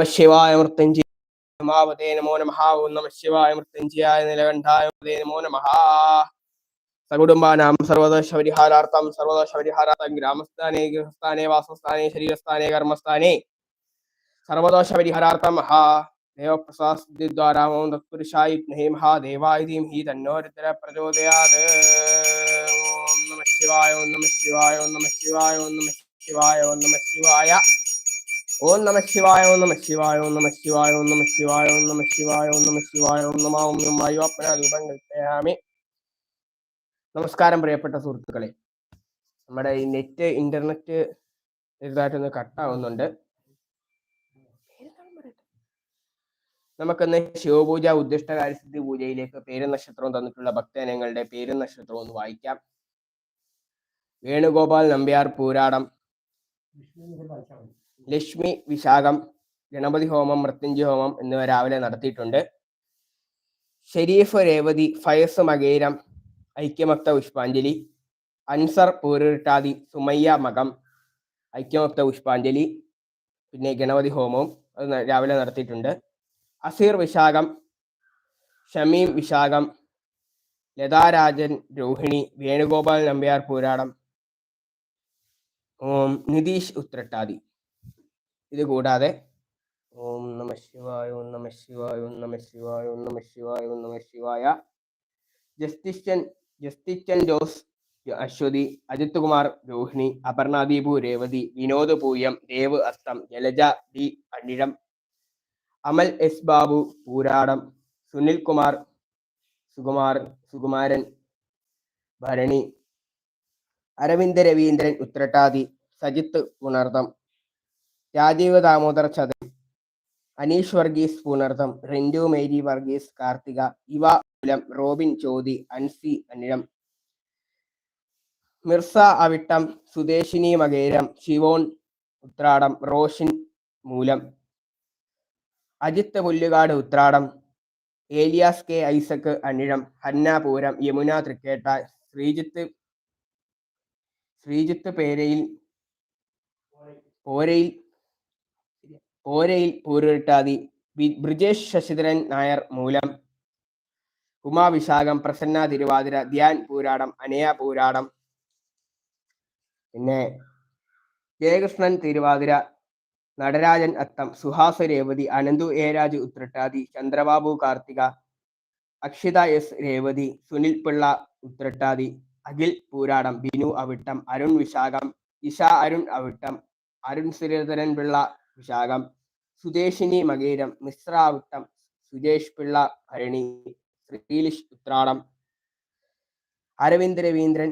നമ ശിവായ മൃത്യുഞ്ജയ മാവതേ നമോ നമഹ ഓം നമ ശിവായ മൃത്യുഞ്ജയായ നിലകണ്ഠായ മതേ നമോ നമഹ. സകുടുംബാനാം സർവദോഷപരിഹാരാർത്ഥം ഗ്രാമസ്ഥാനേ ഗൃഹസ്ഥാനേ വാസസ്ഥാനേ ശരീരസ്ഥാനേ കർമ്മസ്ഥാനേ. സർവദോഷ പരിഹാരാർത്ഥം മഹാ ദേവപ്രസാദ്വാരാ ഓം തത്പുരുഷായ വിദ്മഹേ മഹാദേവായ ധീമഹി തന്നോ രുദ്ര പ്രചോദയാത് ഓം നമ ശിവായ ഓം നമ ശിവായ ഓം നമ ശിവായ ഓം നമ ശിവായ ഓം നമ ശിവായ. ഓം നമ ശിവായ ഓം നമ ശിവായ ഓം നമ ശിവായ ഓം നമ ശിവായ ഓം നമ ശിവായ ഓം നമ ശിവായ ഓം നമ ഓം നമ വായുവാപ്പന രൂപം കൽപ്പയാമി. നമസ്കാരം പ്രിയപ്പെട്ട സുഹൃത്തുക്കളെ. നമ്മുടെ ഈ നെറ്റ് ഇന്റർനെറ്റ് ചെറുതായിട്ടൊന്ന് കട്ടാവുന്നുണ്ട്. നമുക്കിന്ന് ശിവപൂജ ഉദ്ദിഷ്ടകാര്യസിദ്ധി പൂജയിലേക്ക് പേര് നക്ഷത്രവും തന്നിട്ടുള്ള ഭക്തജനങ്ങളുടെ പേര് നക്ഷത്രവും ഒന്ന് വായിക്കാം. വേണുഗോപാൽ നമ്പ്യാർ പൂരാടം. ലക്ഷ്മി വിശാഖം ഗണപതി ഹോമം മൃത്യുഞ്ജയ ഹോമം എന്നിവ രാവിലെ നടത്തിയിട്ടുണ്ട്. ഷെരീഫ് രേവതി ഫയസ് മകേരം ഐക്യമക്ത പുഷ്പാഞ്ജലി അൻസർ പൂരിട്ടാതി സുമയ്യ മകം ഐക്യമക്ത പുഷ്പാഞ്ജലി പിന്നെ ഗണപതി ഹോമവും അത് രാവിലെ നടത്തിയിട്ടുണ്ട്. അസീർ വിശാഖം ഷമീം വിശാഖം ലതാരാജൻ രോഹിണി വേണുഗോപാൽ നമ്പ്യാർ പൂരാടം ഓം നിതീഷ് ഉത്രട്ടാതി. ഇത് കൂടാതെ ഓം നമ ശിവായ ഓം നമ ശിവായ ഓം നമ ശിവായ ഓം നമ ശിവായ ഓം നമ ശിവായ. ജസ്റ്റിസ്റ്റൻ ജസ്റ്റിച്ചൻ Jose Aswathy Ajith Kumar Rohini Aparnadeepu Revathi Vinod Pooyam Dev Atham Jalaja D Anizham Amal S Babu Pooradam Sunil Kumar Sukumar Sukumaran Bharani Aravind Raveendran Uthrattathi Sajith Punartham Rajeev Damodar Chatur Aneesh Varghese Punartham Rindu Mary Varghese Karthika ഇവ കുലം Robin Chothi Ancy Anizham Mirza Avittam Sudeshini മകേരം Siobhan Uthradam Roshin Moolam Ajith Pullukad Uthradam Elias K Isaac Anizham Hannah Pooram Yamuna Thrikketta Sreejith Sreejith Perayil Porayil Porayil Poorattathi B- Brijesh Sasidharan Nair Moolam. Uma Vishakham Prasanna Thiruvathira Dhyan Pooradam Anaya Pooradam. പിന്നെ Jayakrishnan Thiruvathira Natarajan Atham Suhasa Revathi Ananthu ഏരാജ് Uthrattathi Chandrababu Karthika Akshitha S Revathi Sunil Pillai Uthrattathi Akhil Pooradam Binu Avittam Arun വിശാഖം ഇഷ അരുൺ അവിട്ടം അരുൺ ശ്രീധരൻ പിള്ള വിശാഖം സുദേശിനി മകീരം മിശ്രാവിട്ടം സുജേഷ് പിള്ള ഭരണി ശ്രീലിഷ് ഉത്രാടം അരവിന്ദ് രവീന്ദ്രൻ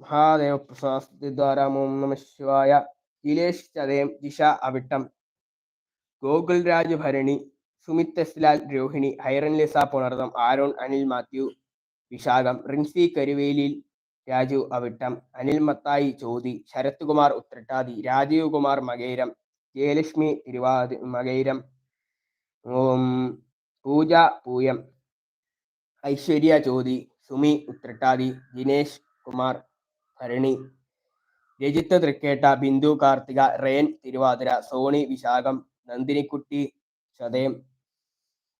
മഹാദേവ പ്രസാദ്വാരാം നമ ശിവായ Jilesh Chathayam Jisha Avittam Gokul Raj Bharani Sumith S Lal Rohini Hiran Lisa Punartham Aaron Anil Mathew Vishakham Rincy Karuvelil Raju Avittam Anil Mathai Chothi Sarath Kumar Uthrattathi Rajeev Kumar മകേരം Jayalakshmi തിരുവാതി മകൈരം Om Pooja Pooyam Aishwarya Chothi Sumi Uthrattathi Dinesh Kumar Bharani Rajith Thrikketta Bindu Karthika റേൻ Thiruvathira Soni Vishakham Nandinikutty Chathayam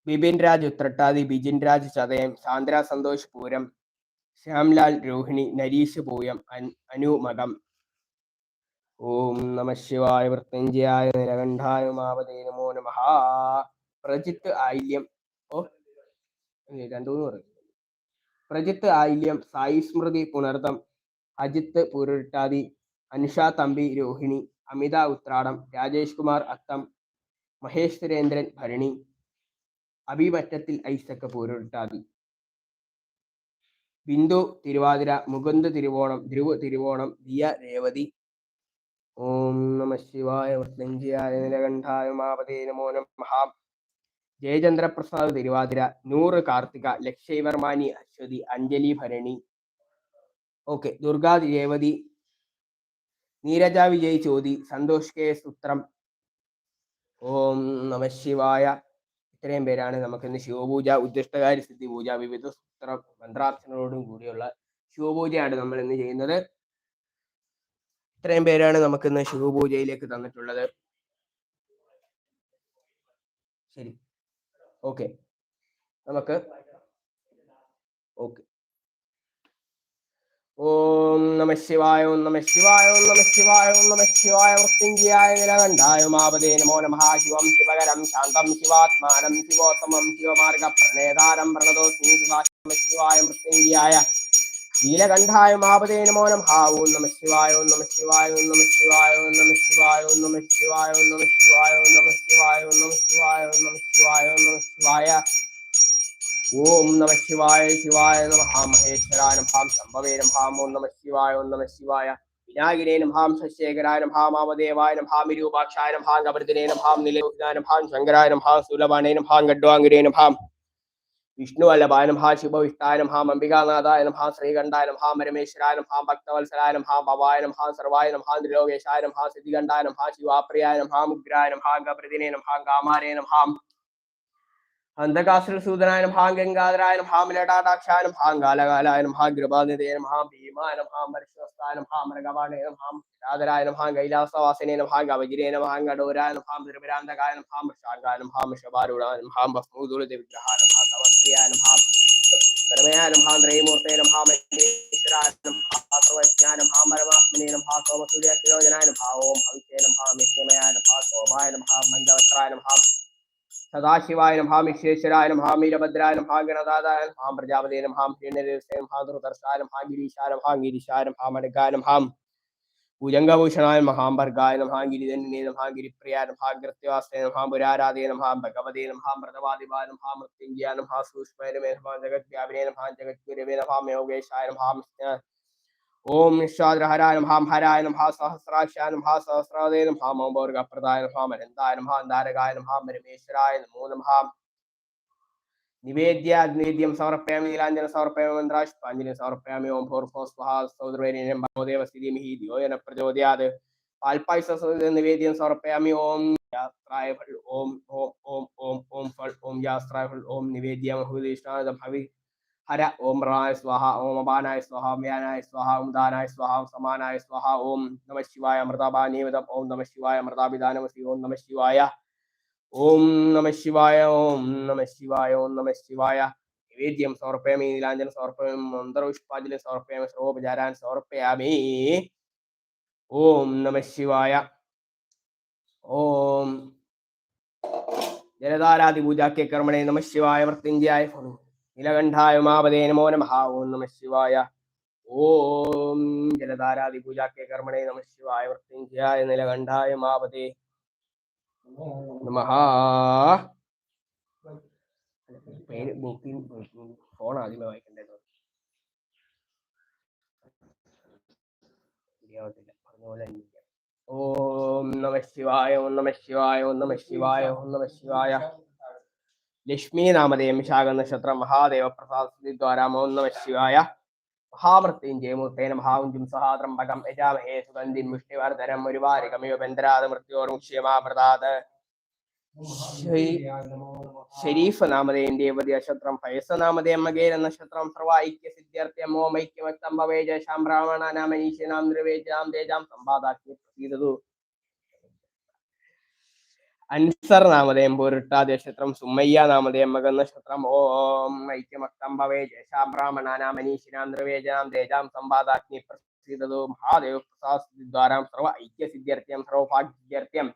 Bipin Raj Uthrattathi Bijin Raj Chathayam Sandra Santhosh Pooram Shyamlal Rohini Nareesh Pooyam Anu മകം ഓം നമ ശിവായ വൃത്തഞ്ജയായ നിലകണ്ഠായ മാവതേ നമോ നമഃ പ്രജിത്ത് ആയില്യം ഓ ഇല്ല, രണ്ടു മൂന്ന് പറഞ്ഞു പ്രജിത്ത് ആയില്യം സായി സ്മൃതി പുനർതം അജിത്ത് പുരുട്ടാതി അനുഷ തമ്പി രോഹിണി അമിത ഉത്രാടം രാജേഷ് കുമാർ അത്തം മഹേഷ് സുരേന്ദ്രൻ ഭരണി അഭിമറ്റത്തിൽ ഐസക്ക് പൂരുട്ടാതി. ബിന്ദു തിരുവാതിര മുകുന്ദ് തിരുവോണം ധ്രുവ് തിരുവോണം ദിയ രേവതി ഓം നമ ശിവായ മൃത്യുഞ്ജയായ നിലകണ്ഠായ മാപതേ നമോ നമഃ. ജയചന്ദ്രപ്രസാദ് തിരുവാതിര നൂറ് കാർത്തിക ലക്ഷ്യ വർമാനി അശ്വതി അഞ്ജലി ഭരണി. ഓക്കെ ദുർഗാ രേവതി നീരജ വിജയ് ചോതി സന്തോഷ് കെ സുത്രം ഓം നമ ശിവായ. ഇത്രയും പേരാണ് നമുക്ക് ഇന്ന് ശിവപൂജ ഉദ്ദിഷ്ടകാരി സിദ്ധി പൂജ വിവിധ സൂത്ര മന്ത്രാർത്ഥനോടും കൂടിയുള്ള ശിവപൂജയാണ് നമ്മൾ ഇന്ന് ചെയ്യുന്നത്. ഇത്രയും പേരാണ് നമുക്ക് ഇന്ന് ശിവപൂജയിലേക്ക് തന്നിട്ടുള്ളത്. ശരി. ഓക്കെ. നമുക്ക് ഓക്കെ. ഓം നമ ശിവായ ഓം നമ ശിവായ ഓം നമ ശിവായ ഓം നമ ശിവായ. വൃത്തിഞ്ചിയായ നിലകണ്ഠായ മാപതേ നമോ നമഃ. ശിവം ശിവകരം ശാന്തം ശിവാത്മാനം ശിവോത്തമം ശിവമാർഗ പ്രണേതാരം നമ ശിവായ മൃത്യുഞ്ജയായ നീലകണ്ഠായ മാപതേ നമോ നമ ഓം നമ ശിവായ ഓം നമ ശിവായ നമ ശിവായ നമ ശിവായ ഓം നമ ശിവായ നമ ശിവായ നമ ശിവായ നമ ശിവായ നമ ശിവായ ഓം നമ ശിവായ ഓം നമ ശിവായ നമ മഹേശ്വരായ നമഃ ശംഭവേ നമഃ നമ ശിവായ നമ ശിവായ വിനായകനേ നമഃ ശശേഖരായ നമഃ മാമദേവായ നമഃ വിരൂപാക്ഷായ നമഃ കപർദിനേ നമഃ നിലോകിനായ നമഃ ശങ്കരായ ഹാം സുലഭാനേ നമഃ ഗഡ്വാംഗിരേ നമഃ വിഷ്ണു വല്ലഭാനം ഹാ ശിവവിഷ്ടാനം ഹാം അംബികാനാഥായനം ഹാ ശ്രീകണ്ഠാനം ഹാം പരമേശ്വരാനം ഹാം ഭക്തവത്സരാനം ഹാം ഭവായനം ഹാ സർവായനം ഹാ ത്രിലോകേശാനം ഹാ സിദ്ധികണ്ഠാനം ഹാ ശിവാപ്രിയാനം ഹാ ഉഗ്രായനം ഹാ ഗപ്രതിനേനം ഹാം കാമാരേനം ഹാം അന്ധകാസുരസൂദനായനം ഹാം ഗംഗാധരായനം ഹാം ലടാടാക്ഷാനം ഹാം കാലകാലായനം ഹാ കൃപാനിതേനം ഹാം ഭീമാനം ഹാം മരിശ്വസ്ഥാനം ഹാം മൃഗവാണേനം ഹാം രാധരായനം ഹാം കൈലാസവാസനേനം ഹാം കവചിരേനം ഹാം കടോരായനം ഹാം ധൃപരാന്തകായനം ഹാം വൃഷാങ്കാനം ഹാം ഷബാരുടാനം ഹാം ഭസ്മൂദൂലിത വിഗ്രഹാനം സർവസ്ത്രീയ ഹാ പരമയാ നമഹ ദ്രൈമൂർത്തേ നമഹ മഹേശ്വരായ നമഹ സർവജ്ഞാ നമഹ പരമാത്മനെ നമഹ സോമസൂര്യ ഹാ നമഹ ഓം ഭവിഷ്യേ നമഹ മിശ്രമയായ നമഹ സോമായ നമഹ മണ്ഡവസ്ത്രായ നമഹ സദാശിവായ നമഹ മിശ്വേശ്വരായ നമഹ മീരഭദ്രായ നമഹ ഹാ നമഹ ഹാ നമഹ ഹാ നമഹ ഹാ നമഹ ഗിരീശായ നമഹ ഗിരീശായ ഭുജംഗഭൂഷണായ മഹാംബർഗായ നമഹാംഗിരിധന്യനേ നമഹാംഗിരിപ്രിയ നമഹാഗ്രത്യവാസേ നമഹാപുരാരാധേ നമഹാം ഭഗവതേ നമഹാം വ്രതവാദിവായ നമഹാം മൃത്യുഞ്ജയ നമഹാ സൂക്ഷ്മരമേ നമഹാം ജഗദ്വ്യാപിനേ നമഹാം ജഗദ്ഗുരവേ നമഹാം യോഗേശായ നമഹാം ഓം നിഷാദ്രഹരായ നമഹാം ഹരായ നമഹാ സഹസ്രാക്ഷായ നമഹാ സഹസ്രാദേ നമഹാം മൗംബോർഗപ്രദായ നമഹാം അനന്തായ നമഹാം ധാരകായ നമഹാം പരമേശ്വരായ നമോ നമഹാം നിവേദ്യ നിവേദ്യം സമർപ്പയാമി നീലാഞ്ജന സമർപ്പയാമി മന്ത്രാഷ്പാഞ്ജലി സമർപ്പയാമി ഓം ഭൂർഭോ സ്വഹ സൗദ്രവേര്യം ഭവദേവ സ്ഥിതിമിഹി ദ്യോയന പ്രചോദയാത്. പാൽപായസ നിവേദ്യം സമർപ്പയാമി ഓം യാസ്ത്രായ ഫൽ ഓം ഓം ഓം ഓം ഓം ഫൽ ഓം യാസ്ത്രായ ഫൽ ഓം നിവേദ്യം ഹുദിഷ്ണാദം ഹവി ഹര ഓം റായ സ്വാഹ ഓം അപാനായ സ്വാഹ വ്യാനായ സ്വാഹ ഓം ദാനായ സ്വാഹ സമാനായ സ്വാഹ ഓം നമ ശിവായ അമൃതാപാനീവതം ഓം നമ ശിവായ അമൃതാപിദാനമസി ഓം നമ ശിവായ. ഓം നമ ശിവായ ഓം നമ ശിവായ ഓം നമ ശിവായ. നിവേദ്യം സമർപ്പയാമി നീലാഞ്ജനം സമർപ്പയാമി മന്ത്രപുഷ്പാഞ്ജലി സമർപ്പയാമി സർവോപചാരാൻ സമർപ്പയാമി. ഓം നമ ശിവായ. ഓം. ജലധാരാതി പൂജാക്കിയ കർമ്മണേ നമ ശിവായ മൃത്യുഞ്ജയായ നിലകണ്ഠായ നീലകണ്ഠായ നമോ നമ. ഓം നമ ശിവായ. ഓം. ജലധാരാതി പൂജാക്കിയ കർമ്മണേ നമ ശിവായ മൃത്യുഞ്ജയായ നീലകണ്ഠായ ഉമാപദേ നമഃ പേര് ബുക്കിൻ ഫോൺ ആദ്യമേ വായിക്കണ്ടേന്ന് ശരിയാവത്തില്ല പറഞ്ഞ പോലെ ഓം നമ ശിവായ ഓം നമ ശിവായ ഓം നമ ശിവായ ഓം നമ ശിവായ. ലക്ഷ്മി നാമധേയം വിശാഖ നക്ഷത്രം മഹാദേവ പ്രസാദ് ദ്വാരാമോ ഓം നമ ശിവായ. മഹാമൃത്യുഞ്ജയമൂർത്തേന മഹാവുഞ്ചും സഹാത്രംബകം യജാമഹേ സുഗന്ധിൻ മുഷ്ടിവർദ്ധനം ഒരുവാരികമിവ ബന്ധരാത് മൃത്യോർമുക്ഷ്യമാപ്രദാത് ഷരീഫ് നാമധേയം ദേവതി നക്ഷത്രം പയസ നാമധേയം മകേര നക്ഷത്രം സർവൈക്യ സിദ്ധ്യർത്ഥ്യം ഓമൈക്യ വ്യക്തം ഭവേജ ശാം ബ്രാഹ്മണ നാമനീശനാം ദ്രവേജാം തേജാം സമ്പാദാക്കി പ്രസീദതു അൻസർ നാമധേയം പൂരിട്ടാദ്യ നക്ഷത്രം സുമയ്യ നാമധേയം മകൻ നക്ഷത്രം ഓം ഐക്യമക്തം ഭവേ ജേഷാം ബ്രാഹ്മണാനാം നാമനീശനാം നിർവേജനാം തേജാം സമ്പാദാഗ്നി പ്രസീദതു മഹാദേവ പ്രസാദ്വാരാം സർവ ഐക്യ സിദ്ധ്യർത്ഥ്യം സർവഭാഗ്യർത്ഥ്യം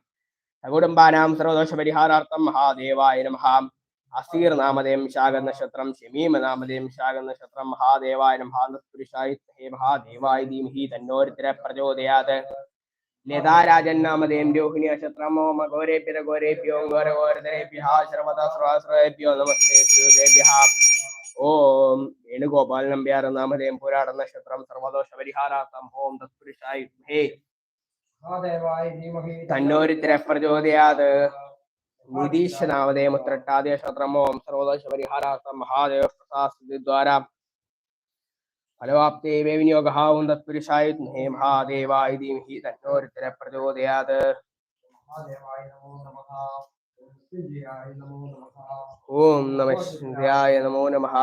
സകുടുംബാനാം സർവദോഷപരിഹാരാർത്ഥം മഹാദേവായ നമഃ അസീർ നാമധേയം ശാഗന്ന ക്ഷത്രം ഷമീമ നാമധേയം ശാഗന്ന ക്ഷത്രം മഹാദേവായ നമഃ പുരുഷായ ഹേ മഹാദേവായ ധീമഹി. തന്നോരുത്തര പ്രചോദയാത്. ലതാരാജൻ നാമധേയം രോഹിണി നക്ഷത്രം ഓമ ഘോരേഭ്യ ഘോര ഘോരതരേഭ്യ സർവത സർവാശ്രയേഭ്യോ ഓം വേണുഗോപാൽ നമ്പ്യാർ നാമധേയം പുരാട നക്ഷത്രം സർവദോഷ പരിഹാരാർത്ഥം ഓം തത്പുരുഷായ ഹേ തന്നോരിത്തര പ്രചോദയാത് നിതീഷ് നാമധേയം ഉത്രട്ടാദ്യ ഓം സർവദോഷ പരിഹാരാർത്ഥം മഹാദേവ പ്രസാദ് ദ്വാരാ ഫലവാപ്തേ വിനിയോഗ ഓം തത്പുരുഷായ ഹേ മഹാദേവായ ധീമഹി തന്നോരിത്തര പ്രചോദയാത്. മഹാദേവായ നമോ നമഃ മൃത്യുഞ്ജയായ നമോ നമഃ ഓം നമ ശിവായ നമോ നമഃ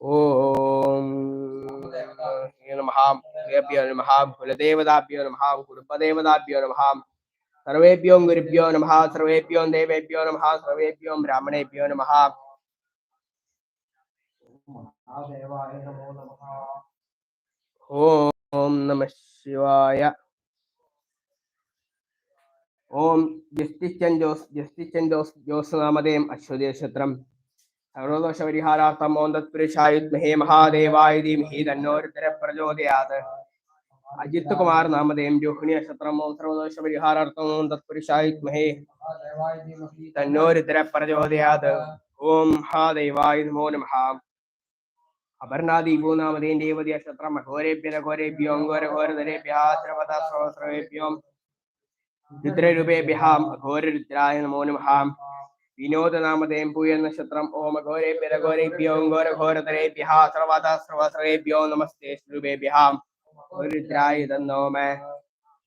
ഓം നമഃ ദേവ്യോ നമഃ കുലദേവതാഭ്യോ നമഃ കുടുംബദേവതാഭ്യോ നമഃ സർവേഭ്യോ ഗുരുഭ്യോ നമഃ സർവേഭ്യോ ദേവേഭ്യോ നമഃ സർവേഭ്യോ ബ്രാഹ്മണേഭ്യോ നമഃ മഹാദേവായ നമോ നമഃ ഓം നമ ശിവായ ഓം ജസ്റ്റിച്ചൻ ജോസ് ജസ്റ്റിച്ചൻ ജോസ് ജോസ് നാമധേയം അശ്വതി നക്ഷത്രം സർവദോഷ പരിഹാരാർത്ഥം ഓം തത്പുരുഷായുദ്മഹേ മഹാദേവായ ധീമഹി തന്നോരുത്തര പ്രചോദയാത് അജിത് കുമാർ നാമധേയം രോഹിണി നക്ഷത്രം ഓം സർവദോഷ പരിഹാരാർത്ഥം ഓം തത്പുരുഷായുദ്മഹേ മഹാദേവായ ധീമഹി തന്നോരുത്തര പ്രചോദയാത് ഓം മഹാദേവായ നമോ നമഃ അപർണാദീപോ നാമധേയം ദേവതി നക്ഷത്രം അഘോരേഭ്യ ഘോരേഭ്യോ ഘോരഘോരധരേഭ്യ ശ്രവത ശ്രവസ്രവേഭ്യോ രുദ്രരൂപേഭ്യ അഘോരരുദ്രായ നമോ നമഃ വിനോദനാമധേയം പൂയ നക്ഷത്രം ഓം അഘോരേഭ്യ ഘോരേഭ്യോ ഘോരഘോരധരേഭ്യ സർവത ശ്രവസ്രവേഭ്യോ നമസ്തേ ശ്രുവേഭ്യ രുദ്രായ തന്നോമ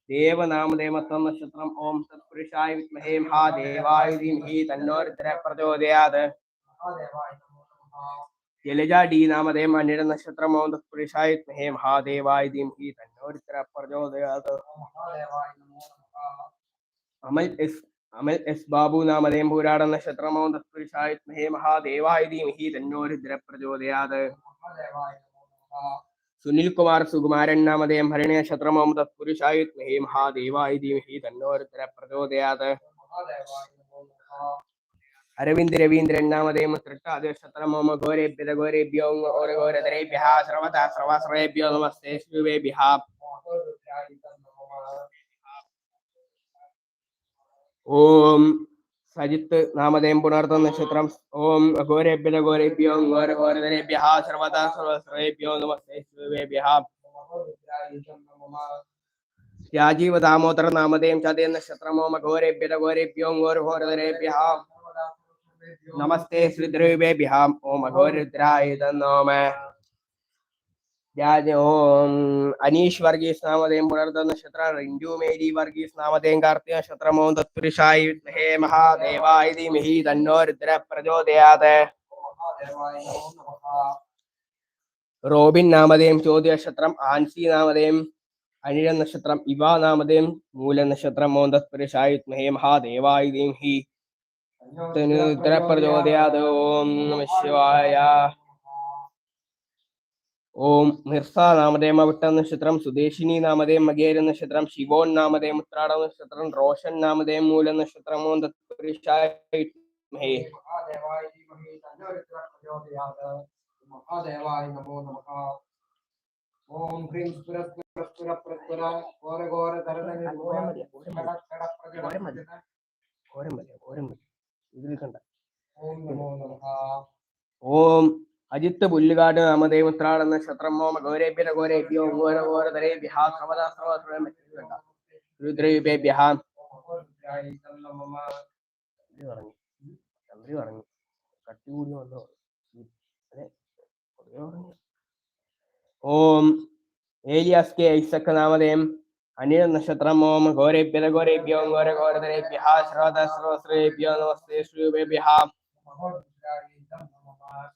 ദേവനാമദേവത്വം നക്ഷത്രം ഓം സത്പുരുഷായ വിദ്മഹേ മഹാദേവായ ധീമഹി തന്നോ രുദ്ര പ്രചോദയാത് മഹാദേവായ നമോ നമഃ ജലജ ഡി നാമധേയം അനിട നക്ഷത്രം ഓം തത്പുരുഷായ വിദ്മഹേ മഹാദേവായ ധീമഹി തന്നോ രുദ്ര പ്രചോദയാത് മഹാദേവായ നമോ നമഃ അമൽ എസ് അമൽ എസ് ബാബു നാമധേയം പൂരാട നക്ഷത്രം ഓം തത്പുരുഷായ വിദ്മഹേ മഹാദേവായ ധീമഹി തന്നോ രുദ്ര പ്രചോദയാത് മഹാദേവായ നമോ നമഃ സുനിൽ കുമാർ സുകുമാരൻ നാമധേയം ഭരണി നക്ഷത്രം ഓം തത്പുരുഷായ വിദ്മഹേ മഹാദേവായ ധീമഹി തന്നോ രുദ്ര പ്രചോദയാത് മഹാദേവായ നമോ നമഃ അരവിന്ദ് രവീന്ദ്രൻ നാമധേയം തൃട്ടാദശത്രമോമ ഘോരേഭ്യത ഘോരേഭ്യോ ഘോരഘോരതരേഭ്യഃ സർവത സർവസ്രേഭ്യോ നമസ്തേ ശിവേഭ്യ ഓം സജിത്ത് നാമധേയം പുണർത്ത നക്ഷത്രം. ഓം ഘോരേഭ്യത ഘോരേഭ്യോ ഘോരഘോരതരേഭ്യഃ സർവത സർവസ്രേഭ്യോ നമസ്തേ ശിവേഭ്യ രാജീവ ദാമോദര നാമധേയം ചതേ നക്ഷത്രമോമ ഘോരേഭ്യത ഘോരേഭ്യോ ഘോരഘോരതരേഭ്യഃ നമസ്തേ ശ്രീദ്രവേഭ്യഃ ഓം അഘോരുദ്രായ തന്നോമ രാജ ഓം അനീഷ് വർഗീസ് നാമധേയം പുലർത്ത നക്ഷത്ര റിഞ്ചു മേരി വർഗീസ് നാമധേയം കാർത്തിക നക്ഷത്രം ഓം തത്പുരുഷായ വിദ്മഹേ മഹാദേവായ ധീമഹി തന്നോ രുദ്ര പ്രചോദയാത് മഹാദേവായ നമോ നമഃ റോബിൻ നാമധേയം ചോദ്യ നക്ഷത്രം ആൻസി നാമധേയം അനിഴ നക്ഷത്രം ഇവ നാമധേയം മൂല നക്ഷത്രം ഓം തത്പുരുഷായ രുദ്ര പ്രചോദയാത്. ഓം നമ ശിവായ. ഓം മിർസ നാമധേയം അവിട്ട നക്ഷത്രം സുദേശിനി നാമധേയം മകേര നക്ഷത്രം ശിവോൻ നാമധേയം ഉത്രാട നക്ഷത്രം റോഷൻ നാമധേയം മൂല നക്ഷത്രം ഓം തത്പുരുഷായ വിദ്മഹേ മഹാദേവായ ധീമഹി തന്നോരുദ്ര പ്രചോദയാത് മഹാദേവായ നമോ നമഃ ഓം ഹ്രീം സ്ഫുര സ്ഫുര സ്ഫുര പ്രസ്ഫുര ഘോര ഘോര ധരധര ഇതിൽ കണ്ട ഓം അജിത്ത് പുല്ലുകാട് നാമധേയം എന്ന നക്ഷത്രം ഓം ഗൗരേഭ്യ ഗൗരേഭ്യോ ഘോര പറഞ്ഞു. ചന്ദ്രി പറഞ്ഞു. കട്ടി കൂടി വന്നോ? ഓം ഏലിയാസ് കെ ഐസക് നാമധേയം. അനിൽ നക്ഷത്രം ഓം ഘോരേഭ്യ ഘോര സർവദ സർവസ്രേഭ്യോ നമസ്തേ ശ്രീഭ്യ മഹാരുദ്രായ നമഃ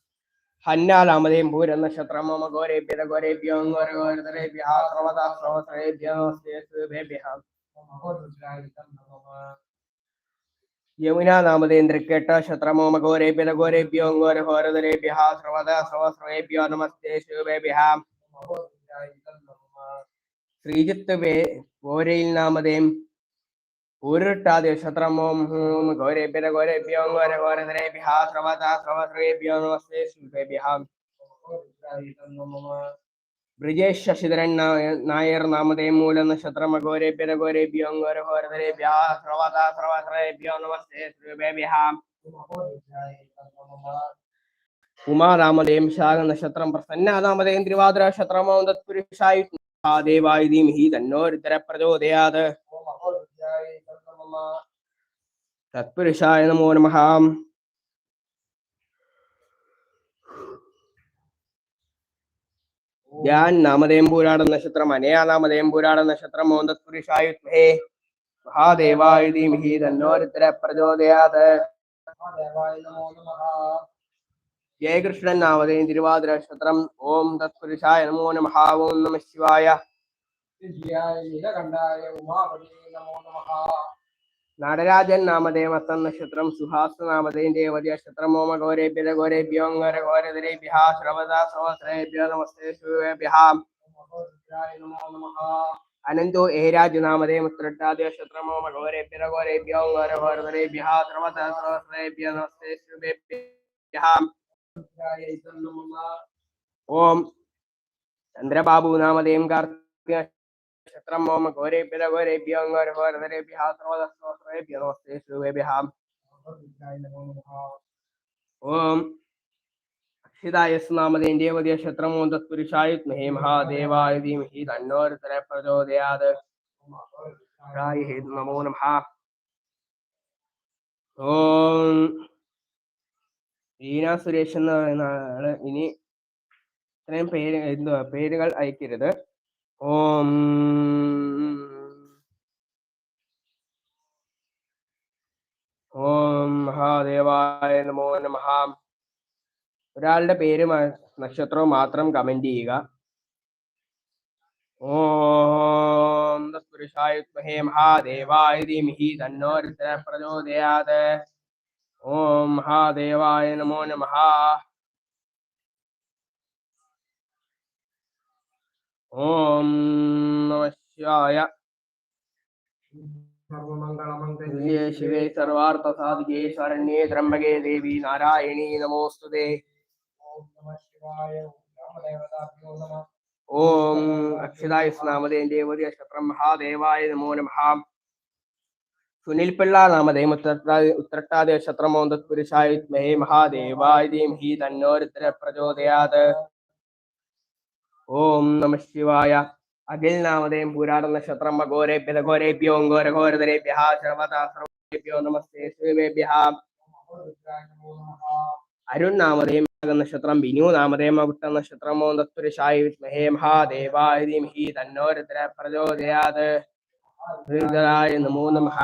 ഹന്ന നാമധേയം പൂര നക്ഷത്രം ഓം ഘോരേഭ്യ ഘോര സർവദ സർവസ്രേഭ്യോ നമസ്തേ ശ്രീഭ്യ യമുന നാമധേയം തൃക്കേട്ട നക്ഷത്രമോമ ഘോരേഭ്യ ഘോര ഘോരധരേഭ്യ സർവദ സർവസ്രേഭ്യോ നമസ്തേ നമഃ ശ്രീജിത്ത് വേ ഗോരയിൽ നാമധേയം ഊരുട്ടാതി ശത്രമോം ഹൂം ശ്രീഭ്യ മഹാരുദ്രായ നമഃ ബ്രിജേഷ് ശശിധരൻ നായ- നായർ നാമതേ മൂല നക്ഷത്രം ഘോരേഭ്യ ഘോരേഭ്യോ ഗോര നമഃ ഉമാ നാമധേയം ശാഖ നക്ഷത്രം പ്രസന്ന നാമധേയം തിരുവാതിര നക്ഷത്രമോ തത്പുരുഷായി ദേവായ ധീമഹി തന്നോരുത്തര പ്രചോദയാത് തത്പുരുഷായ നമോ നമ. ഞാൻ നാമധേയം പൂരാട നക്ഷത്രം അനയാ നാമധേയം പൂരാട നക്ഷത്രം ഓം തത്പുരുഷായുത്മഹേ മഹാദേവായ ധീമഹി തന്നോരുത്തര പ്രചോദയാത് മഹാദേവായ നമോ നമഃ ജയകൃഷ്ണൻ നാമതേ തിരുവാതിര നക്ഷത്രം ഓം തത്പുരുഷായ നമോ നമ. ഓം നമ ശിവായ. നടരാജൻ നാമധേയം അത്തം നക്ഷത്രം സുഹാസ് നാമധേയം രേവതി നക്ഷത്രം ഓമ ഗോരേഭ്യ ഗോരേഭ്യോ ഘോര ഘോരധരേഭ്യ ശ്രവത ശ്രവസ്രേഭ്യോ നമസ്തേ ശിവേഭ്യ അനന്തോ ഏരാജ് നാമധേയം ഉത്രട്ടാദി നക്ഷത്രം ഓമ ഗോരേഭ്യ ഗോരേഭ്യോ ഘോര ഘോരധരേഭ്യ ശ്രവത ശ്രവസ്രേഭ്യോ നമസ്തേ ശിവേഭ്യ രുദ്രായ ഇതം നമഃ ഓം ചന്ദ്രബാബു നാമധേയം കാർത്തിക നക്ഷത്രം ഓമ ഗോരേഭ്യ ഗോരേഭ്യോ ഘോര ഘോരധരേഭ്യ ശ്രവത ശ്രവസ്രേഭ്യോ നമസ്തേ ശിവേഭ്യ മഹോരുദ്രായ നമോ നമഃ ഓം അക്ഷിതായസ് നാമധേയം ദേവതി നക്ഷത്രമോ തത്പുരുഷായുത്മഹേ മഹാദേവായ വീണ സുരേഷ് എന്ന് പറയുന്ന ഇനി ഇത്രയും പേര് എന്തുവാ പേരുകൾ അയക്കരുത്. ഓം. ഓം മഹാദേവായ നമോ നമഹ. ഒരാളുടെ പേര് നക്ഷത്രവും മാത്രം കമന്റ് ചെയ്യുക. ഓം. തത്പുരുഷായുത്മഹേ മഹാദേവായ ധീമഹി തന്നോരുത്തര പ്രചോദയാത് ഓം മഹാദേവായ നമോ നമഃ ഓം നമ ശിവായ സർവമംഗളമംഗല്യേ തുല്യേ ശിവേ സർവാർത്ഥ സാധികേ ശരണ്യേ ത്രംബകേ ദേവി നാരായണീ നമോസ്തുതേ ഓം നമഃ ശിവായ രാമദേവതാഭ്യോ നമഃ ഓം അക്ഷതായുസ് നാമധേയം ദേവതി നക്ഷത്രം മഹാദേവായ നമോ നമഃ സുനിൽ പിള്ള നാമധേയം ഉത്രട്ടാദേ നക്ഷത്രമോ തത്പുരുഷായുത്മഹേ മഹാദേവായ ധീമഹി തന്നോരുത്തര പ്രചോദയാത്. ഓം നമ ശിവായ. അഖിൽ നാമധേയം പുരാട നക്ഷത്രം അഘോരേഭ്യ ഘോരേഭ്യോ സർവേഭ്യോ നമസ്തേ ശിവേഭ്യ അരുൺ നാമധേയം നക്ഷത്രം ബിനു നാമധേയം അവിട്ട നക്ഷത്രമോ തത്പുരുഷായ വിദ്മഹേ മഹാദേവായ ധീമഹി തന്നോരുത്തര പ്രചോദയാത്. ഹൃദയായ നമോ നമഃ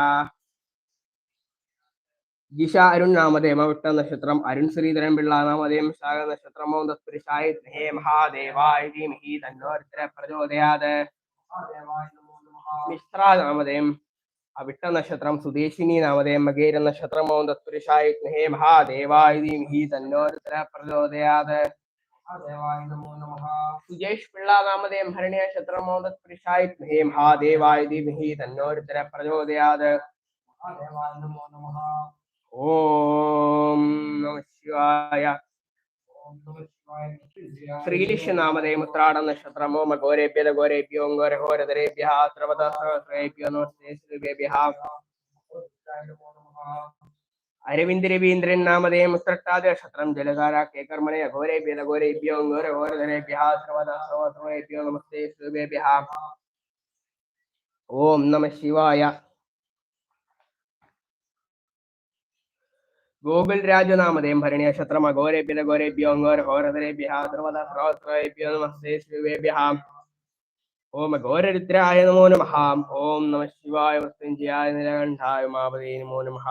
ജിഷ അരുൺ നാമധേയം വിട്ട നക്ഷത്രം അരുൺ ശ്രീധരൻ പിള്ള നാമധേയം ശാഖ നക്ഷത്രമോ തത്പുരുഷായ വിദ്മഹേ മഹാദേവായ ധീമഹി തന്നോരുത്തര പ്രചോദയാത്. മിശ്ര നാമധേയം അവിട്ട നക്ഷത്രം സുദേശിനി നാമധേയം മകേര നക്ഷത്രമോ തത്പുരുഷായ വിദ്മഹേ മഹാദേവായ ധീമഹി തന്നോരുത്തര പ്രചോദയാത്. സുജേഷ് പിള്ള നാമധേയം തത്പുരുഷായ വിദ്മഹേ മഹാദേവായ ധീമഹി തന്നോരുത്തര പ്രചോദയാത് ഓം നമ ശിവായ ശ്രീലിഷ് നാമധേയം ഉത്രാട നക്ഷത്രമോ മഘോരേഭ്യ ഘോരേഭ്യോ ഘോര ഘോരധരേഭ്യ സർവത സർവേഭ്യോ നമസ്തേ ശ്രീഭ്യ അരവിന്ദ് രവീന്ദ്രൻ നാമധേയം ഉത്രട്ടാദ ക്ഷത്രം ജലധാര കേകർമ്മണേ അഘോരേഭ്യ ഘോരേഭ്യോ ഘോര സർവദാ സർവേഭ്യോ നമസ്തേ ശ്രീഭ്യ ഓം നമ ശിവായ. ഗോകുൽ രാജനാമധേയം ഭരണി ക്ഷത്രം അഘോരേഭ്യ ഘോരേഭ്യോ ഘോര സർവദാ സർവേഭ്യോ നമസ്തേ ശ്രീഭ്യ ഓം അഘോരരുദ്രായ നമോ നമഃ. ഓം നമ ശിവായ മൃത്യുഞ്ജയായ നിലകണ്ഠായ മാപതേ നമോ നമഃ.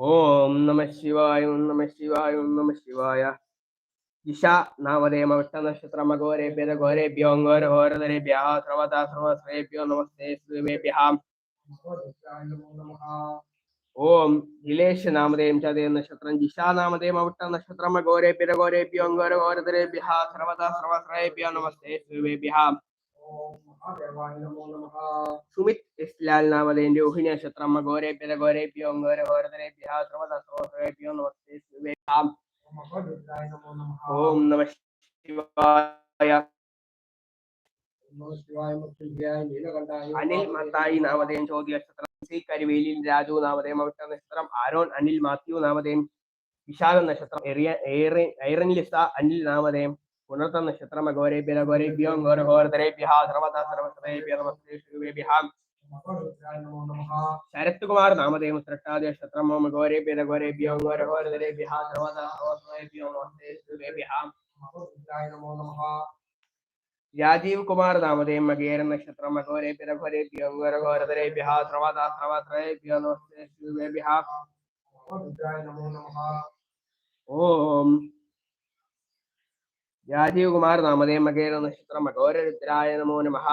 ഓം നമ ശിവായ ഓം നമ ശിവായ ഓം നമ ശിവായ ദിശ നാമധേയം അവിട്ട നക്ഷത്രം അഘോരേഭ്യ ഘോരേഭ്യോ ഘോര ഘോരധരേഭ്യ സർവത സർവശ്രേഭ്യോ നമസ്തേ ശ്രീഭ്യ മഹോരുദ്രായ നമോ നമഃ ഓം ജിലേഷ് നാമധേയം ചതയ നക്ഷത്രം ജിഷ നാമധേയം അവിട്ട നക്ഷത്രം അഘോരേഭ്യ ഘോരേഭ്യോ ഘോര ഘോരധരേഭ്യ സർവത സർവശ്രേഭ്യോ നമസ്തേ ശ്രീഭ്യ ഓം മഹാദേവായ നമോ നമഃ സുമിത് ഇസ്ലാൽ നാമധേയം രോഹിണി സർവത സർവശ്രേഭ്യോ നമസ്തേ ശ്രീഭ്യ ഓം നമോ ശിവായ. അനിൽ മത്തായി നാമധേയം ചോദ്യ നക്ഷത്രം സി കരിവേലിൽ രാജു നാമധേയം മവിട്ട നക്ഷത്രം ആരോൺ അനിൽ മാത്യു നാമധേയം വിശാഖ നക്ഷത്രം എറിയ ഐറൻ ലിസ അനിൽ നാമധേയം പുണർത്ത നക്ഷത്രം അഘോരേഭ്യ ഘോരേഭ്യോ ഘോര ഘോരധരേഭ്യ സർവത സർവസർവേഭ്യ നമസ്തേ ശ്രീഭ്യ മഹോരുദ്രായ നമോ നമഃ ശരത് കുമാർ നാമധേയം തൃട്ടാദി നക്ഷത്രം മമ ഘോരേഭ്യ ഘോരേഭ്യോ ഘോര ഘോരധരേഭ്യ സർവത സർവസർവേഭ്യോ നമസ്തേ ശ്രീഭ്യ മഹോരുദ്രായ നമോ നമഃ രാജീവ് കുമാർ നാമധേയം മകേര നക്ഷത്രം അഘോരേഭ്യ ഘോരേഭ്യോ ഘോര ഘോരധരേഭ്യ സർവത സർവസർവേഭ്യോ നമസ്തേ ശ്രീഭ്യ മഹോരുദ്രായ നമോ നമഃ ഓം രാജീവ് കുമാർ നാമധേയം മകേര നക്ഷത്രം അഘോരരുദ്രായ നമോ നമഃ.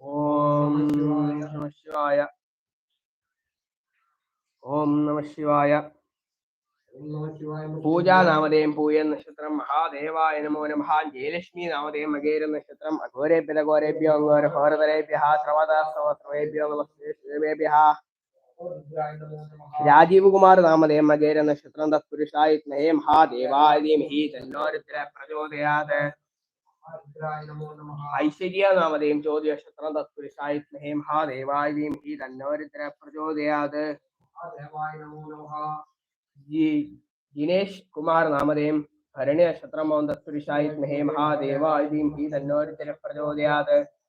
ഓം നമ ശിവായ. ഓം നമ ശിവായ. പൂജാ നാമധേയം പൂയൻ നക്ഷത്രം മഹാദേവായ നമോ നമ. ജയലക്ഷ്മി നാമധേയം മകേര നക്ഷത്രം അഘോരേഭ്യ ഘോരേഭ്യോ അഘോര ഹോരതരേഭ്യ ശ്രവതാ നമസ്തേ രാജീവ് കുമാർ നാമധേ മകേര നക്ഷത്രം തത്പുരുഷായ ഹേ മഹാദേവായ ധീമഹി തന്നോ പ്രചോദയാത്. ഐശ്വര്യ നാമധേയം ചോദ്യ നക്ഷത്രം തത്പുരുഷായ ഹേ മഹാദേവായ ധീമഹി തന്നോ രുദ്ര പ്രചോദയാത് ജിനേഷ് കുമാർ നാമധേയം ഭരണി നക്ഷത്രം തത്പുരുഷായ ഹേ മഹാദേവായ ധീമഹി തന്നോ പ്രചോദയാത്.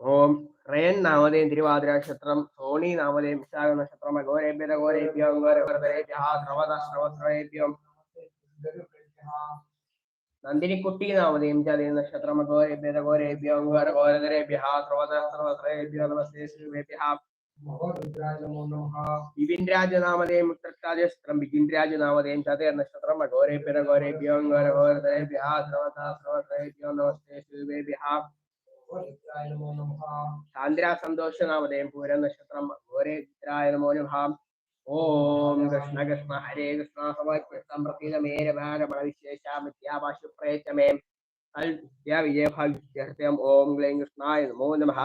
ഓം റേൻ നാമധേയം തിരുവാതിര നക്ഷത്രം സോണി നാമധേയം വിശാഖ നക്ഷത്രം അഘോരേഭ്യത ഘോരേഭ്യം ഘോരേഭ്യം നന്ദിനിക്കുട്ടി നാമദേം ചതയ നക്ഷത്രം അഘോരേഭ്യത ഘോരേഭ്യം ഘോരേഭ്യ സർവദാ സർവത്രേഭ്യോ നമസ്തേ ശ്രീഭ്യ വിപിൻരാജനാമതയും പൂര നക്ഷത്രം ഘോരേ ചിത്രായ നമോ. നമഃ ഓം കൃഷ്ണ കൃഷ്ണ ഹരേ കൃഷ്ണ. സമർപ്പിഷ്ടം വിജയഭാഗ്യം ഓം ഗ്ലൈം കൃഷ്ണായ നമോ നമഃ.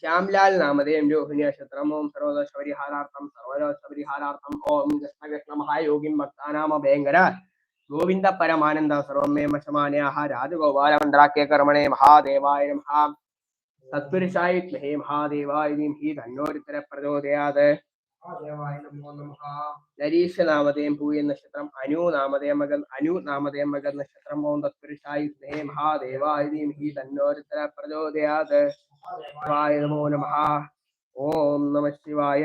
श्यामलाल नामधेयं जो पुण्यक्षत्रम् ॐ सर्वदोषपरिहारार्थं सर्वदोषपरिहारार्थम् ॐ कृष्णव्यक्नमः योगिं भक्तानामभयङ्कर गोविन्द परमानन्द सर्वं मे मशमान्याः राजगोपालमन्द्राख्य कर्मणे महादेवाय नमः सत्पुरुषाय विद्महे महादेवाय धीमहि धन्यो തത്പുരുഷായ വിദ്മഹേ മഹാദേവായ ധീമഹി തന്നോരുത്തര പ്രചോദയാത് മഹാദേവായ നമോ നമഃ നരീഷ നാമധേയം പൂയ നക്ഷത്രം അനു നാമധേയം മകൻ അനു നാമധേയം മകൻ നക്ഷത്രം ഓം തത്പുരുഷായ സ്നേഹ മഹാദേവായും ഹി തന്നോരുത്തര പ്രചോദയാത്. നമോ നമഃ ഓം നമ ശിവായ.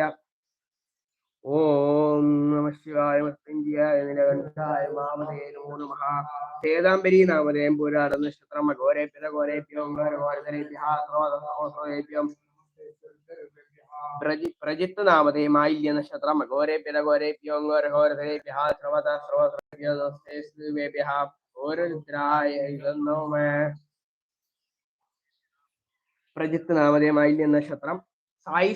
ഓം നമ ശിവായ. മൃത്യുഞ്ജയായ നിലകണ്ഠായ മാമതേ നമോ നമഃ വേദാംബരി നാമധേയം പുരാട നക്ഷത്രം അഘോരേഭ്യ ഘോരേഭ്യോ ഘോരേഭ്യം പ്രജിത്ത് നാമതേ മാലിന്യ നക്ഷത്രം ഘോരേഭ്യ ഘോരേഭ്യോ നാമതേ മാലിന്യ നക്ഷത്രം സായി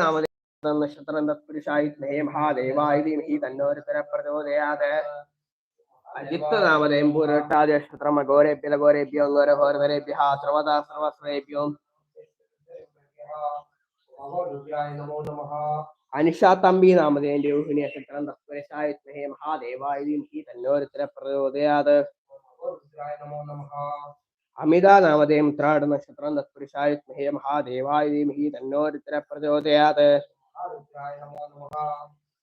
നാമതേ നക്ഷത്രം തത്പുരുഷായി സ്നേഹ മഹാദേവായ തന്നോരുത്തര പ്രചോദയാത്. അജിത്ത് നാമതേം പൂരട്ടാതി നക്ഷത്രം അഘോരേഭ്യ ഘോരേഭ്യോ ഘോര ഘോരേഭ്യ ശ്രവത അനിഷ തമ്പി നാമധേയന്റെ രോഹിണിയ ക്ഷത്രം തത്വരശായത്മഹേ മഹാദേവായ വിംഹി തന്നോരുത്തര പ്രചോദയാത് അമിത നാമധേയം ഉത്രാട നക്ഷത്രം തത്പുരുഷായത്മഹേ മഹാദേവായ വിംഹി തന്നോരുത്തര പ്രചോദയാത്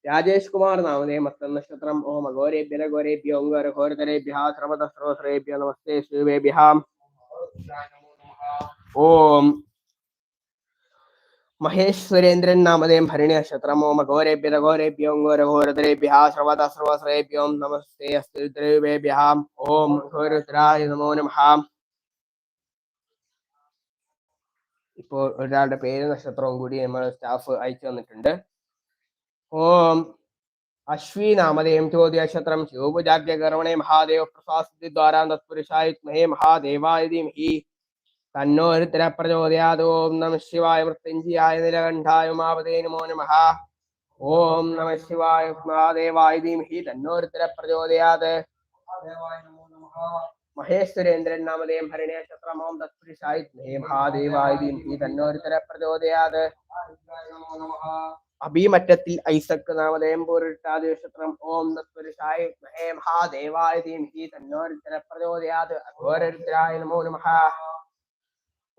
രാജേഷ് കുമാർ നാമധേയം അസ്തം നക്ഷത്രം. ഓം അഘോരേഭ്യ ഘോരേഭ്യ ഓങ്കോര ഘോരതരേഭ്യ ശ്രമത സർവസ്രേഭ്യ നമസ്തേ ശിവേഭ്യ ഓം മഹേഷ് സുരേന്ദ്രൻ നാമധേയം ഭരണി നക്ഷത്രം മഘോരേഭ്യത ഘോരേഭ്യോ ഘോര ഘോരതരേഭ്യ സർവത സർവസ്രേഭ്യോ നമസ്തേ അസ്തുവേഭ്യ ഓം ഘോരുദ്രായ നമോ നമ ഇപ്പോൾ ഒരാളുടെ പേര് നക്ഷത്രവും കൂടി നമ്മൾ സ്റ്റാഫ് അയച്ചു തന്നിട്ടുണ്ട് ഓം അശ്വി നാമധേയം ചോദ്യ നക്ഷത്രം ശിവപുജാഗ്യ കർമ്മണേ മഹാദേവ പ്രസാദി ദ്വാരാ തത്പുരുഷായ മഹാദേവായ ധീമഹി തന്നോരുത്തര പ്രചോദയാതോം നമ ശിവായ മൃത്യുഞ്ജിയായ നിലകണ്ഠായുമാപതേ നമോ നമ ഓം നമ ശിവായ മഹാദേവായ ധീമഹി. തന്നോരുത്തര പ്രചോദയാത് മഹേശ്വരേന്ദ്രൻ നാമദേം ഹരണേ ശത്രമോം തത്പുരുഷായി മേ മഹാദേവായ ധീമഹി തന്നോരുത്തര പ്രചോദയാത് അഭിമറ്റത്തിൽ ഐസക് നാമദേം പൂരിട്ടാദിഷത്രം ഓം തത്പുരുഷായി മഹേ മഹാദേവായ ധീമഹി തന്നോരുത്തര പ്രചോദയാത് അഘോരരുത്തരായ നമോ നമഃ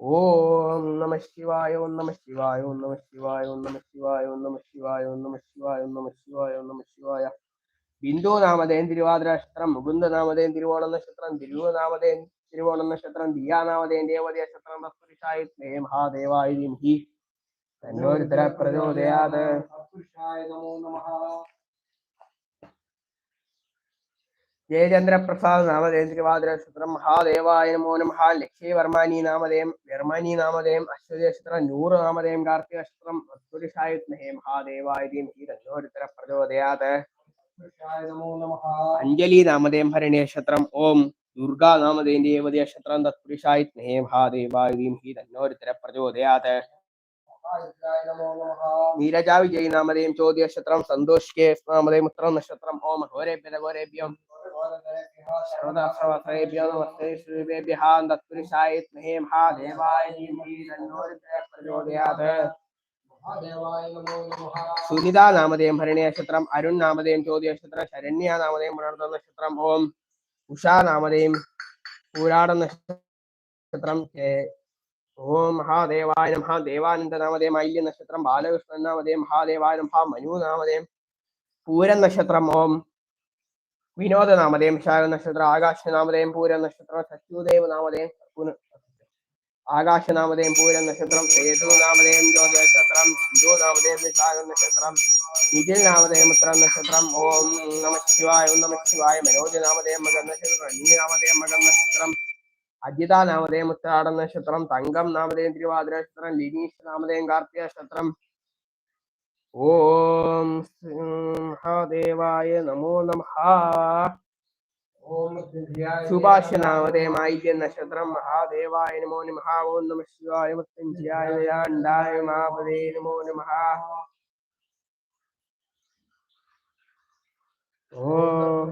ഓം നമ ശിവായ ഓം നമ ശിവായ ഓം നമ ശിവായ ഓം നമ ശിവായ ഓം നമ ശിവായ ഓം നമ ശിവായ ഓം നമ ശിവായ ഓം നമ ശിവായ. ബിന്ദു നാമധേയം തിരുവാതിര നക്ഷത്രം മുകുന്ദ നാമധേയം തിരുവോണ നക്ഷത്രം തിരുവ നാമധേയം തിരുവോണ നക്ഷത്രം ദിയാനാമതേം ദേവതയ നക്ഷത്രം തത്പുരുഷായ മഹാദേവായ ഹി. തന്നോരുത്തര പ്രചോദയാത് നമോ നമഃ. ജയചന്ദ്ര പ്രസാദ് നാമധേയം നക്ഷത്രം മഹാദേവായ നമോ നമഹ ലക്ഷ്മി വർമാനി നാമധേയം വർമാനി നാമധേയം അശ്വതി നക്ഷത്രം നൂറ് നാമധേയം കാർത്തിക നക്ഷത്രം തത്പുരുഷായ മഹാദേവായ ഈ തന്നോരുത്തര പ്രചോദയാത്. അഞ്ജലി നാമധേയം ഭരണി നക്ഷത്രം ഓം ദുർഗാ നാമധേയം ദേവതി നക്ഷത്രം തത്പുരുഷായുത്മഹേ സ്നേഹേ ഹി തന്നോരുത്തര പ്രചോദയാത്. നീരജാ വിജയ് നാമധേയം ചോദ്യ നക്ഷത്രം സന്തോഷ് കെ നാമധേയം ഉത്രം നക്ഷത്രം ഓം ഘോരേഭ്യ ഘോരേഭ്യം നമഃ സുനിത നാമധേയം ഭരണി നക്ഷത്രം അരുൺ നാമധേയം ജ്യോതി നക്ഷത്രം ശരണ്യ നാമധേയം പുണർന്ന നക്ഷത്രം ഓം ഉഷാ നാമധേയം പൂരാട നക്ഷത്രം ഓം മഹാദേവായ നമഃ ദേവാനന്ദ നാമധേയം ഐല്യ നക്ഷത്രം ബാലകൃഷ്ണൻ നാമധേയം മഹാദേവായ നമഃ മനു നാമധേയം പൂരൻ നക്ഷത്രം ഓം വിനോദ നാമധേയം ശാല നക്ഷത്രം ആകാശ നാമധേയം പൂര നക്ഷത്രം ശത്രുദേവ നാമധേയം ആകാശ നാമധേയം പൂര നക്ഷത്രം സേതു നാമധേയം ജ്യോതി നക്ഷത്രം ഹിന്ദു നാമധേയം വിശാഖ നക്ഷത്രം നിഖിൽ നാമധേയം ഉത്തര നക്ഷത്രം ഓം നമ ശിവായ ഓം നമ ശിവായ മനോജ നാമധേയം മകൻ നക്ഷത്രം നീ നാമധേയം മകൻ നക്ഷത്രം അജിത നാമധേയം ഉത്രാട നക്ഷത്രം തങ്കം നാമധേയം തിരുവാതിര നക്ഷത്രം ലിനീഷ് നാമധേയം കാർത്തിക നക്ഷത്രം ഓം ശ്രീ മഹാദേവായ നമോ നമഃ ഓം മൃത്യുഞ്ജയായ സുഭാഷ നാമധേയം ഐല്യ നക്ഷത്രം മഹാദേവായ നമോ നമഃ ഓം നമ ശിവായ മൃത്യുഞ്ജയായ ദയാണ്ടായ മാപദേ നമോ നമഃ ഓം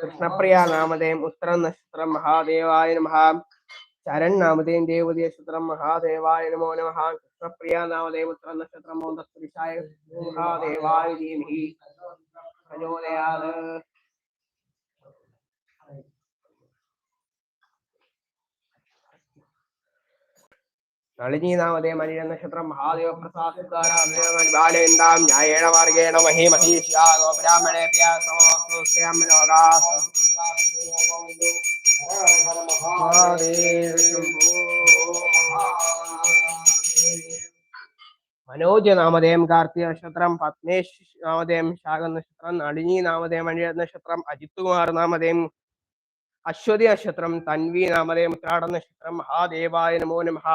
കൃഷ്ണപ്രിയ നാമധേയം ഉത്തരം നക്ഷത്രം മഹാദേവായ നമ. ചരൺ നാമധേയം ദേവതി നക്ഷത്രം മഹാദേവായ നമോ നമ. കൃഷ്ണപ്രിയ നാമധേയം ഉത്തരം നക്ഷത്രം മഹാദേവായ ധീമഹി. പ്രചോദയാത് നളിനി മലിന നക്ഷത്രം മഹാദേവ പ്രസാദ് ബാലേന്ദാം ന്യായേണ മഹി സമോസ്യം ലോകാസ് മനോജ് നാമധേയം കാർത്തിക നക്ഷത്രം പത്മേഷ് നാമധേയം ശാഖ നക്ഷത്രം നളിനി നാമധേയം നക്ഷത്രം അജിത് കുമാർ നാമധേയം അശ്വതി നക്ഷത്രം തൻവി നാമദേ മുത്രാട നക്ഷത്രം മഹാദേവായ നമോ നമഃ.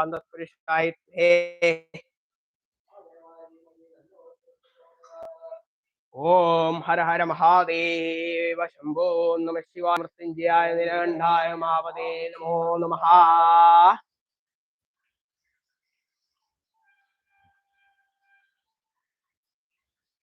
ഓം ഹര ഹര മഹാദേവ ശംഭോ നമ ശിവാമൃത്യുഞ്ജയായ മൃത്യുഞ്ജയായ മാവതേ നമോ നമഃ